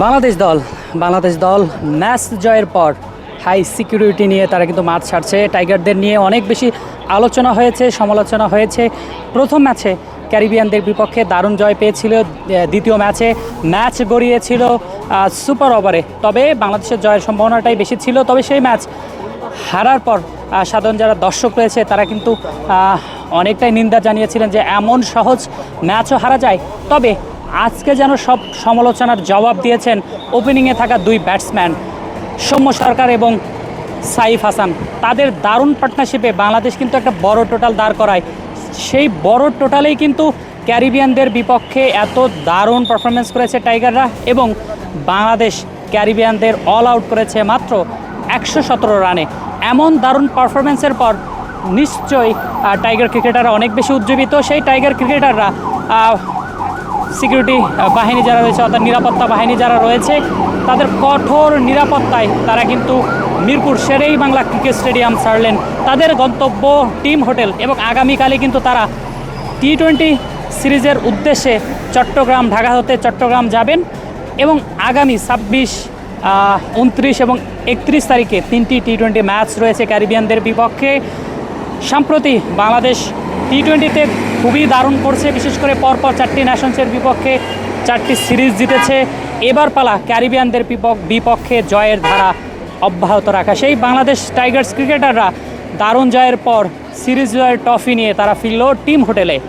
বাংলাদেশ দল বাংলাদেশ দল ম্যাচ জয়ের পর হাই সিকিউরিটি নিয়ে তারা কিন্তু মাঠ ছাড়ছে। টাইগারদের নিয়ে অনেক বেশি আলোচনা হয়েছে, সমালোচনা হয়েছে। প্রথম ম্যাচে ক্যারিবিয়ানদের বিপক্ষে দারুণ জয় পেয়েছিল দ্বিতীয় ম্যাচে ম্যাচ গড়িয়েছিল সুপার ওভারে তবে বাংলাদেশের জয়ের সম্ভাবনাটাই বেশি ছিল। তবে সেই ম্যাচ হারার পর সাধারণ যারা দর্শক রয়েছে, তারা কিন্তু অনেকটাই নিন্দা জানিয়েছিলেন যে এমন সহজ ম্যাচও হারা যায়। তবে আজকে যেন সব সমালোচনার জবাব দিয়েছেন ওপেনিংয়ে থাকা দুই ব্যাটসম্যান সৌম্য সরকার এবং সাইফ হাসান। তাদের দারুণ পার্টনারশিপে বাংলাদেশ কিন্তু একটা বড় টোটাল দাঁড় করায়। সেই বড় টোটালেই কিন্তু ক্যারিবিয়ানদের বিপক্ষে এত দারুণ পারফরমেন্স করেছে টাইগাররা এবং বাংলাদেশ ক্যারিবিয়ানদের অল আউট করেছে মাত্র একশো সতেরো রানে। এমন দারুণ পারফরমেন্সের পর নিশ্চয়ই টাইগার ক্রিকেটাররা অনেক বেশি উজ্জীবিত। সেই টাইগার ক্রিকেটাররা সিকিউরিটি বাহিনী যারা রয়েছে, অর্থাৎ নিরাপত্তা বাহিনী যারা রয়েছে, তাদের কঠোর নিরাপত্তায় তারা কিন্তু মিরপুর শেরেই বাংলা ক্রিকেট স্টেডিয়াম ছাড়লেন। তাদের গন্তব্য টিম হোটেল এবং আগামীকালে কিন্তু তারা টি টোয়েন্টি সিরিজের উদ্দেশ্যে চট্টগ্রাম ঢাকা হতে চট্টগ্রাম যাবেন এবং আগামী ছাব্বিশ উনত্রিশ এবং একত্রিশ তারিখে তিনটি টি টোয়েন্টি ম্যাচ রয়েছে ক্যারিবিয়ানদের বিপক্ষে। সম্প্রতি বাংলাদেশ টি টোয়েন্টিতে খুবই দারুণ করছে, বিশেষ করে পরপর চারটি ন্যাশনসের বিপক্ষে চারটি সিরিজ জিতেছে। এবার পালা ক্যারিবিয়ানদের বিপক- বিপক্ষে জয়ের ধারা অব্যাহত রাখা। সেই বাংলাদেশ টাইগার্স ক্রিকেটাররা দারুণ জয়ের পর সিরিজ জয়ের ট্রফি নিয়ে তারা ফিরল টিম হোটেলে।